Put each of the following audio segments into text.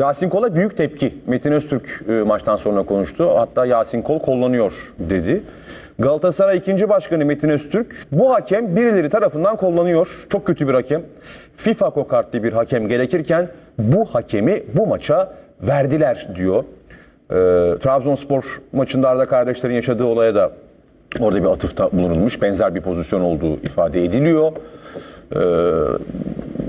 Yasin Kol'a büyük tepki. Metin Öztürk e, maçtan sonra konuştu. Hatta Yasin Kol kollanıyor dedi. Galatasaray 2. Başkanı Metin Öztürk bu hakem birileri tarafından kullanıyor. Çok kötü bir hakem. FIFA kokartlı bir hakem gerekirken bu hakemi bu maça verdiler diyor. Ee, Trabzonspor maçında Arda kardeşlerin yaşadığı olaya da orada bir atıfta bulunulmuş. Benzer bir pozisyon olduğu ifade ediliyor. Ee,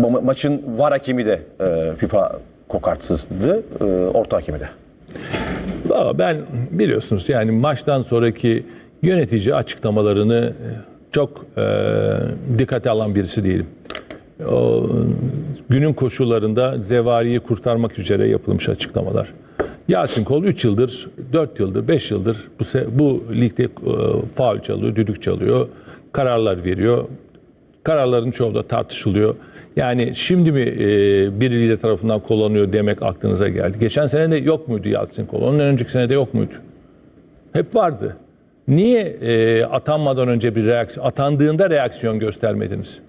ma- maçın var hakemi de e, FIFA kokartsızdı. E, orta hakemi ben biliyorsunuz yani maçtan sonraki yönetici açıklamalarını e, çok e, dikkate alan birisi değilim. O günün koşullarında Zevari'yi kurtarmak üzere yapılmış açıklamalar. Yasin Kol 3 yıldır, 4 yıldır, 5 yıldır bu, bu ligde e, faul çalıyor, düdük çalıyor, kararlar veriyor. Kararların çoğu da tartışılıyor. Yani şimdi mi e, birileri tarafından kullanıyor demek aklınıza geldi. Geçen sene de yok muydu Yasin Kol? Ondan önceki sene de yok muydu? Hep vardı. Niye e, atanmadan önce bir reaksiyon, atandığında reaksiyon göstermediniz?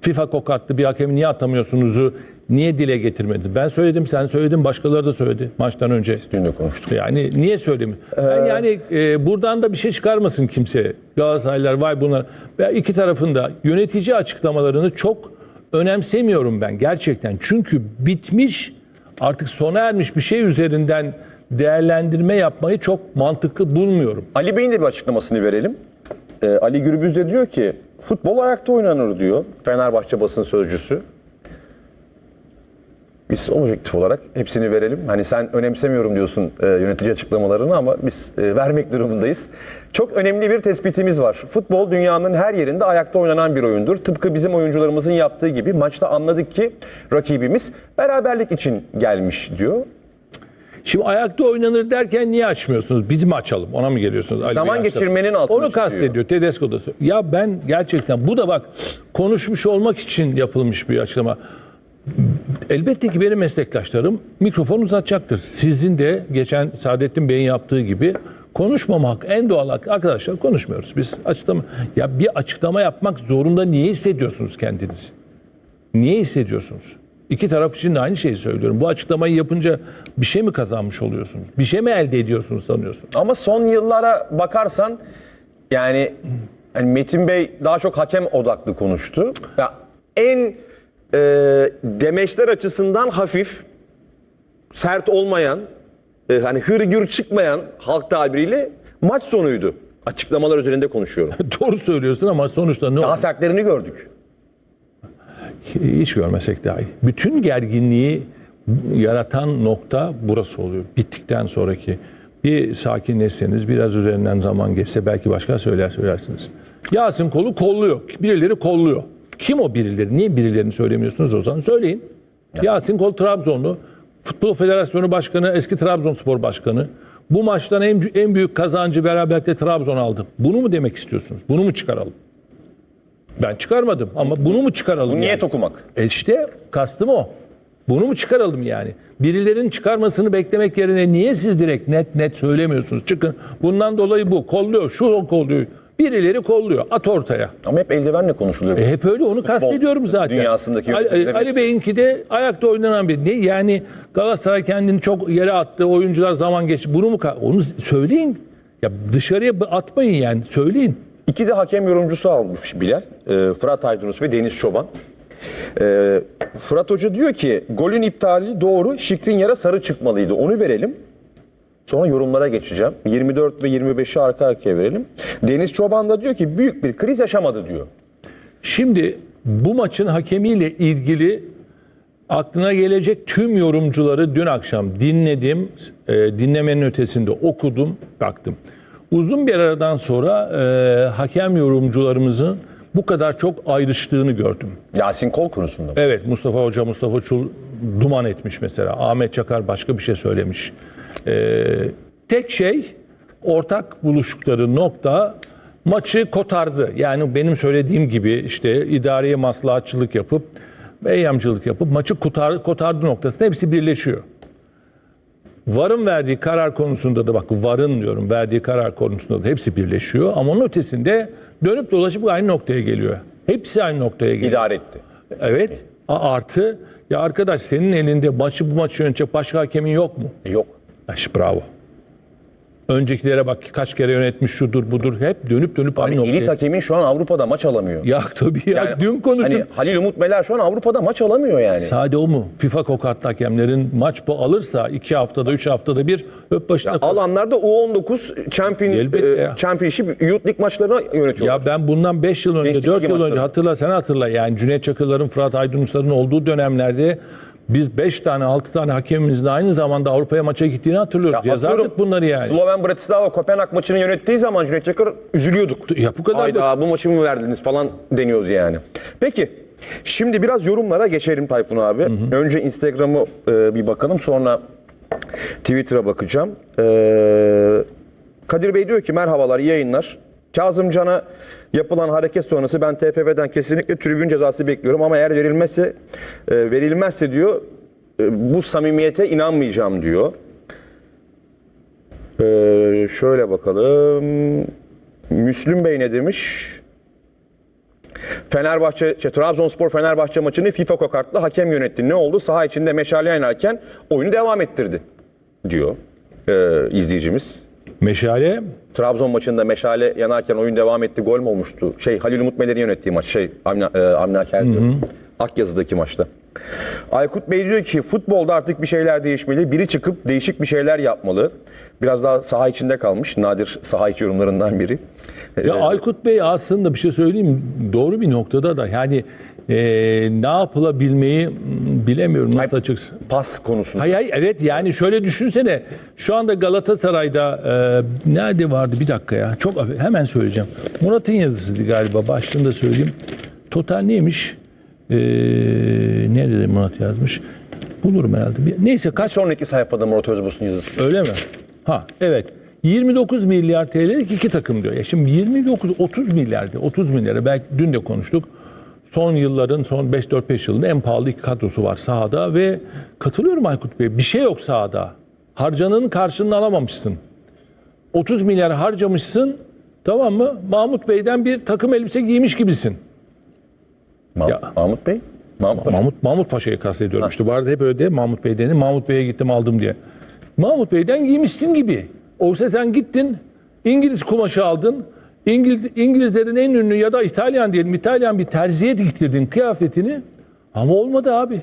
FIFA kokatlı bir hakemi niye atamıyorsunuzu niye dile getirmediniz? Ben söyledim, sen söyledin, başkaları da söyledi maçtan önce. Dün de konuştuk. Yani niye söylemiyor? Ben yani e, buradan da bir şey çıkarmasın kimse. Galatasaraylılar vay bunlar. Ve iki tarafında yönetici açıklamalarını çok önemsemiyorum ben gerçekten. Çünkü bitmiş artık sona ermiş bir şey üzerinden değerlendirme yapmayı çok mantıklı bulmuyorum. Ali Bey'in de bir açıklamasını verelim. E, Ali Gürbüz de diyor ki futbol ayakta oynanır diyor. Fenerbahçe basın sözcüsü. Biz objektif olarak hepsini verelim. Hani sen önemsemiyorum diyorsun e, yönetici açıklamalarını ama biz e, vermek durumundayız. Çok önemli bir tespitimiz var. Futbol dünyanın her yerinde ayakta oynanan bir oyundur. Tıpkı bizim oyuncularımızın yaptığı gibi maçta anladık ki rakibimiz beraberlik için gelmiş diyor. Şimdi ayakta oynanır derken niye açmıyorsunuz? Biz mi açalım? Ona mı geliyorsunuz? Ali Zaman Bey geçirmenin altını Onu kastediyor. Tedesco da söylüyor. Ya ben gerçekten bu da bak konuşmuş olmak için yapılmış bir açıklama. Elbette ki benim meslektaşlarım mikrofon uzatacaktır. Sizin de geçen Saadettin Bey'in yaptığı gibi konuşmamak en doğal. Arkadaşlar konuşmuyoruz. Biz açıklama ya bir açıklama yapmak zorunda niye hissediyorsunuz kendinizi? Niye hissediyorsunuz? İki taraf için de aynı şeyi söylüyorum. Bu açıklamayı yapınca bir şey mi kazanmış oluyorsunuz? Bir şey mi elde ediyorsunuz sanıyorsunuz? Ama son yıllara bakarsan yani hani Metin Bey daha çok hakem odaklı konuştu. Ya en e, demeçler açısından hafif, sert olmayan, e, hani hırgür çıkmayan halk tabiriyle maç sonuydu. Açıklamalar üzerinde konuşuyorum. Doğru söylüyorsun ama sonuçta ne Daha oldu? sertlerini gördük. Hiç görmesek daha iyi. Bütün gerginliği yaratan nokta burası oluyor. Bittikten sonraki bir sakinleşseniz, biraz üzerinden zaman geçse belki başka söyler söylersiniz. Yasin kolu kolluyor. Birileri kolluyor. Kim o birileri? Niye birilerini söylemiyorsunuz o zaman? Söyleyin. Yasin Kol Trabzonlu. Futbol Federasyonu Başkanı, eski Trabzonspor Başkanı. Bu maçtan en, en büyük kazancı beraberlikle Trabzon aldı. Bunu mu demek istiyorsunuz? Bunu mu çıkaralım? Ben çıkarmadım ama bunu mu çıkaralım? Bu yani? niyet okumak. E işte kastım o. Bunu mu çıkaralım yani? Birilerinin çıkarmasını beklemek yerine niye siz direkt net net söylemiyorsunuz? Çıkın. Bundan dolayı bu. Kolluyor, şu kolluyor. Birileri kolluyor. At ortaya. Ama hep eldivenle konuşuluyor. E hep öyle onu kastediyorum zaten. dünyasındaki Ali, Ali. Bey'inki de ayakta oynanan bir. Ne yani Galatasaray kendini çok yere attı. Oyuncular zaman geçti. Bunu mu onu söyleyin. Ya dışarıya atmayın yani. Söyleyin. İki de hakem yorumcusu almış Bilal. Ee, Fırat Aydınus ve Deniz Çoban. Ee, Fırat Hoca diyor ki golün iptali doğru. Şikrinyar'a sarı çıkmalıydı. Onu verelim. Sonra yorumlara geçeceğim. 24 ve 25'i arka arkaya verelim. Deniz Çoban da diyor ki büyük bir kriz yaşamadı diyor. Şimdi bu maçın hakemiyle ilgili aklına gelecek tüm yorumcuları dün akşam dinledim. E, dinlemenin ötesinde okudum, baktım. Uzun bir aradan sonra e, hakem yorumcularımızın bu kadar çok ayrıştığını gördüm. Yasin Kol konusunda. mı? Evet Mustafa Hoca Mustafa Çul duman etmiş mesela. Ahmet Çakar başka bir şey söylemiş. Ee, tek şey ortak buluştukları nokta maçı kotardı. Yani benim söylediğim gibi işte idareye maslahatçılık yapıp eyyamcılık yapıp maçı kotar, kotardı noktasında hepsi birleşiyor. VAR'ın verdiği karar konusunda da bak VAR'ın diyorum verdiği karar konusunda da hepsi birleşiyor. Ama onun ötesinde dönüp dolaşıp aynı noktaya geliyor. Hepsi aynı noktaya geliyor. İdare etti. Evet. Artı ya arkadaş senin elinde maçı bu maçı yönetecek başka hakemin yok mu? Yok. Ya işte bravo. Öncekilere bak kaç kere yönetmiş şudur budur hep dönüp dönüp aynı Hani elit hakemin şu an Avrupa'da maç alamıyor. Ya tabii ya Yani dün konuştuk. Hani Halil Umut Meler şu an Avrupa'da maç alamıyor yani. Sade o mu? FIFA kokartlı hakemlerin maç bu alırsa iki haftada üç haftada bir öp başına koy. Alanlarda U19 Champion, e, ya. Championship Youth League maçlarını yönetiyor. Ya ben bundan 5 yıl önce, Gençlik 4 ligi yıl önce maçları. hatırla sen hatırla. Yani Cüneyt Çakırların, Fırat Aydınusların olduğu dönemlerde biz 5 tane 6 tane hakemimizin aynı zamanda Avrupa'ya maça gittiğini hatırlıyoruz. Yazardık Atıyorum, bunları yani. Sloven Bratislava Kopenhag maçını yönettiği zaman Cüneyt Çakır üzülüyorduk. Ya bu kadar Hayda bu maçı mı verdiniz falan deniyordu yani. Peki şimdi biraz yorumlara geçelim Tayfun abi. Önce Instagram'ı e, bir bakalım sonra Twitter'a bakacağım. E, Kadir Bey diyor ki merhabalar yayınlar. Kazım Can'a yapılan hareket sonrası ben TFF'den kesinlikle tribün cezası bekliyorum ama eğer verilmezse e, verilmezse diyor e, bu samimiyete inanmayacağım diyor. Ee, şöyle bakalım. Müslüm Bey ne demiş? Fenerbahçe, şey, Trabzonspor Fenerbahçe maçını FIFA kokartlı hakem yönetti. Ne oldu? Saha içinde meşale yanarken oyunu devam ettirdi diyor ee, izleyicimiz. Meşale Trabzon maçında meşale yanarken oyun devam etti. Gol mü olmuştu? Şey Halil Umut Meler'in yönettiği maç. Şey Amna, e, Aker diyor. Akyazı'daki maçta. Aykut Bey diyor ki futbolda artık bir şeyler değişmeli. Biri çıkıp değişik bir şeyler yapmalı. Biraz daha saha içinde kalmış. Nadir saha içi yorumlarından biri. Ya Aykut Bey aslında bir şey söyleyeyim mi? doğru bir noktada da yani e, ne yapılabilmeyi bilemiyorum nasıl açıkçası. Pas konusunda. Hay hay evet yani şöyle düşünsene şu anda Galatasaray'da e, nerede vardı bir dakika ya çok hemen söyleyeceğim. Murat'ın yazısıydı galiba başlığında söyleyeyim. Total neymiş? E, nerede Murat yazmış? Bulurum herhalde. Bir- Neyse kaç Sonraki sayfada Murat Özbos'un yazısı. Öyle mi? Ha evet. 29 milyar TL'lik iki takım diyor. Ya şimdi 29 30 milyar diyor. 30 milyara belki dün de konuştuk. Son yılların son 5-4-5 yılın en pahalı iki kadrosu var sahada ve katılıyorum Aykut Bey. Bir şey yok sahada. Harcananın karşılığını alamamışsın. 30 milyar harcamışsın. Tamam mı? Mahmut Bey'den bir takım elbise giymiş gibisin. Ma- Ya. Mahmut Bey? Mahmut Paşa. Mahmut Mahmut Paşa'yı kastediyorum işte. Vardı hep öyle Mahmut Bey dedi. Mahmut Bey'e gittim aldım diye. Mahmut Bey'den giymişsin gibi. Oysa sen gittin İngiliz kumaşı aldın. İngiliz, İngilizlerin en ünlü ya da İtalyan diyelim İtalyan bir terziye diktirdin kıyafetini. Ama olmadı abi.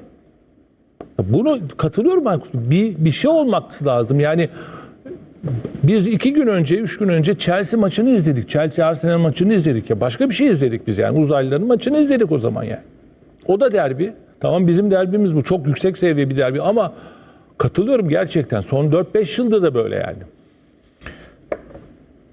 Bunu katılıyorum ben. Bir, bir şey olması lazım. Yani biz iki gün önce, üç gün önce Chelsea maçını izledik. Chelsea Arsenal maçını izledik ya. Başka bir şey izledik biz yani. Uzaylıların maçını izledik o zaman yani. O da derbi. Tamam bizim derbimiz bu. Çok yüksek seviye bir derbi ama katılıyorum gerçekten. Son 4-5 yılda da böyle yani.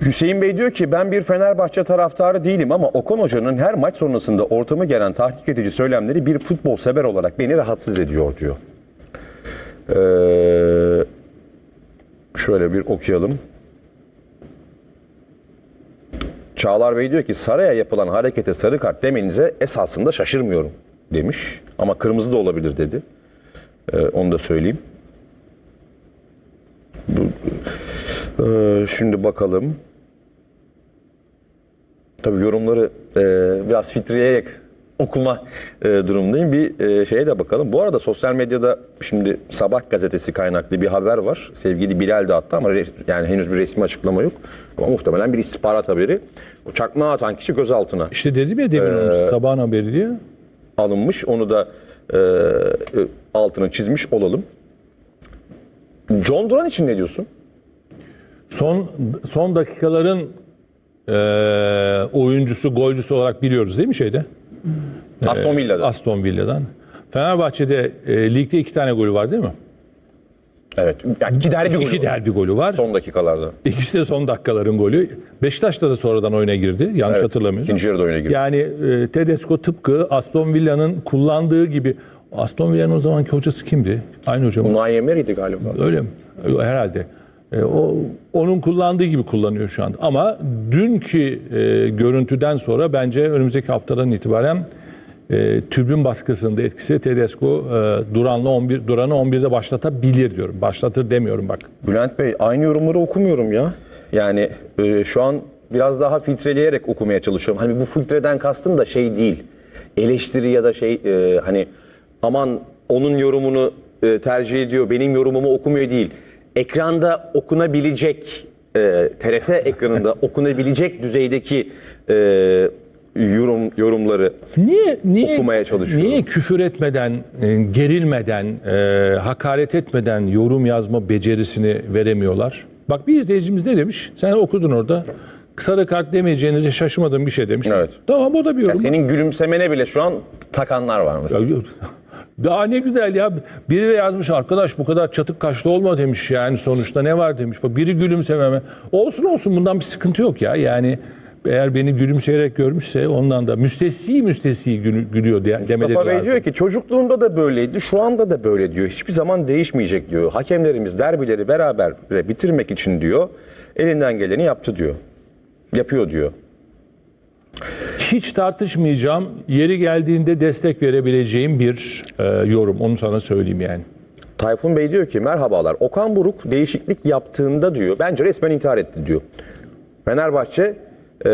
Hüseyin Bey diyor ki ben bir Fenerbahçe taraftarı değilim ama Okan Hoca'nın her maç sonrasında ortamı gelen tahrik edici söylemleri bir futbol sever olarak beni rahatsız ediyor diyor. Ee, şöyle bir okuyalım. Çağlar Bey diyor ki Saray'a yapılan harekete sarı kart demenize esasında şaşırmıyorum demiş. Ama kırmızı da olabilir dedi. Ee, onu da söyleyeyim. Bu, ee, şimdi bakalım. Tabii yorumları e, biraz filtreleyerek okuma e, durumdayım. Bir e, şeye de bakalım. Bu arada sosyal medyada şimdi Sabah gazetesi kaynaklı bir haber var. Sevgili Bilal de attı ama re- yani henüz bir resmi açıklama yok. Ama muhtemelen bir istihbarat haberi. O çakmağı atan kişi gözaltına İşte dedim ya demin onu sabahın haberi diye. alınmış. Onu da e, e, altını çizmiş olalım. John Duran için ne diyorsun? Son son dakikaların eee, oyuncusu, golcüsü olarak biliyoruz değil mi şeyde? Aston Villa'da. Aston Villa'dan. Fenerbahçe'de e, ligde iki tane golü var değil mi? Evet. Yani iki derbi golü İki var. derbi golü var. Son dakikalarda. İkisi de son dakikaların golü. Beşiktaş'ta da sonradan oyuna girdi. Yanlış Evet, hatırlamıyorsam. ikinci yarıda oyuna girdi. Yani e, Tedesco tıpkı Aston Villa'nın kullandığı gibi. Aston Villa'nın o zamanki hocası kimdi? Aynı hoca mı? Unai Emery'di galiba. Öyle mi? Herhalde. E, o onun kullandığı gibi kullanıyor şu anda. Ama dünkü e, görüntüden sonra bence önümüzdeki haftadan itibaren e, tribün baskısında etkisi Tedesco e, Duran'la 11 Duran'ı 11'de başlatabilir diyorum. Başlatır demiyorum bak. Bülent Bey aynı yorumları okumuyorum ya. Yani e, şu an biraz daha filtreleyerek okumaya çalışıyorum. Hani bu filtreden kastım da şey değil. Eleştiri ya da şey e, hani aman onun yorumunu e, tercih ediyor, benim yorumumu okumuyor değil. Ekranda okunabilecek, e, TRT ekranında okunabilecek düzeydeki e, yorum yorumları Niye niye Okumaya çalışıyorum. Niye küfür etmeden, e, gerilmeden, e, hakaret etmeden yorum yazma becerisini veremiyorlar? Bak bir izleyicimiz ne demiş? Sen okudun orada. Sarı kart demeyeceğinize şaşırmadığım bir şey demiş. Evet. Tamam o da bir yorum. senin gülümsemene bile şu an takanlar var mesela. Daha ne güzel ya. Biri de yazmış arkadaş bu kadar çatık kaşlı olma demiş yani sonuçta ne var demiş. Biri gülümsememe. Olsun olsun bundan bir sıkıntı yok ya. Yani eğer beni gülümseyerek görmüşse ondan da müstesni müstesni gülü- gülüyor de, demeleri Mustafa Bey lazım. diyor ki çocukluğumda da böyleydi, şu anda da böyle diyor. Hiçbir zaman değişmeyecek diyor. Hakemlerimiz derbileri beraber bitirmek için diyor. Elinden geleni yaptı diyor. Yapıyor diyor. Hiç tartışmayacağım. Yeri geldiğinde destek verebileceğim bir e, yorum. Onu sana söyleyeyim yani. Tayfun Bey diyor ki merhabalar. Okan Buruk değişiklik yaptığında diyor. Bence resmen intihar etti diyor. Fenerbahçe e,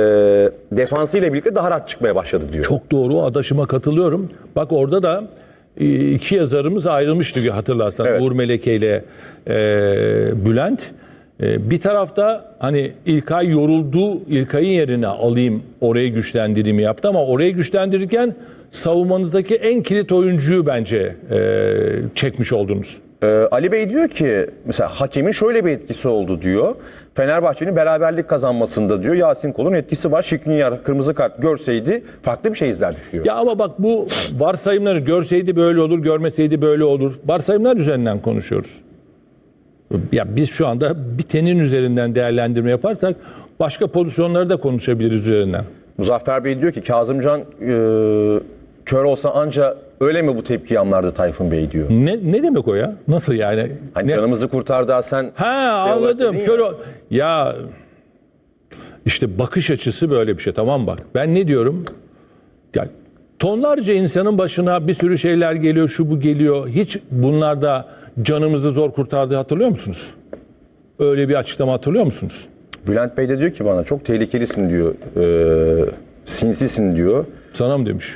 defansıyla birlikte daha rahat çıkmaya başladı diyor. Çok doğru adaşıma katılıyorum. Bak orada da e, iki yazarımız ayrılmıştı hatırlarsan. Evet. Uğur Meleke ile e, Bülent. E, bir tarafta hani İlkay yoruldu, İlkay'ın yerine alayım orayı güçlendireyim yaptı ama orayı güçlendirirken savunmanızdaki en kilit oyuncuyu bence e, çekmiş oldunuz. Ee, Ali Bey diyor ki mesela hakemin şöyle bir etkisi oldu diyor. Fenerbahçe'nin beraberlik kazanmasında diyor Yasin Kol'un etkisi var. Şikrinyar kırmızı kart görseydi farklı bir şey izlerdik diyor. Ya ama bak bu varsayımları görseydi böyle olur, görmeseydi böyle olur. Varsayımlar üzerinden konuşuyoruz. Ya biz şu anda bitenin üzerinden değerlendirme yaparsak başka pozisyonları da konuşabiliriz üzerinden. Muzaffer Bey diyor ki Kazımcan e, kör olsa anca öyle mi bu tepkiyi anlardı Tayfun Bey diyor. Ne ne demek o ya? Nasıl yani? Hani Ne- canımızı kurtardı ha sen. Ha şey anladım. ya. Kör o- ya işte bakış açısı böyle bir şey tamam bak. Ben ne diyorum? Ya tonlarca insanın başına bir sürü şeyler geliyor, şu bu geliyor. Hiç bunlarda canımızı zor kurtardığı hatırlıyor musunuz? Öyle bir açıklama hatırlıyor musunuz? Bülent Bey de diyor ki bana çok tehlikelisin diyor. E, sinsisin diyor. Sana mı demiş?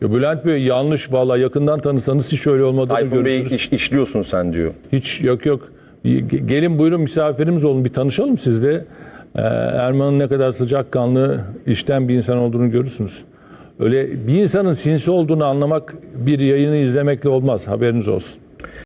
Ya Bülent Bey yanlış valla yakından tanısanız hiç öyle olmadığını Tayfun Bey görürsünüz. iş, işliyorsun sen diyor. Hiç yok yok. Ge- Gelin buyurun misafirimiz olun bir tanışalım sizle. Ee, Erman'ın ne kadar sıcakkanlı, işten bir insan olduğunu görürsünüz. Öyle bir insanın sinsi olduğunu anlamak bir yayını izlemekle olmaz. Haberiniz olsun.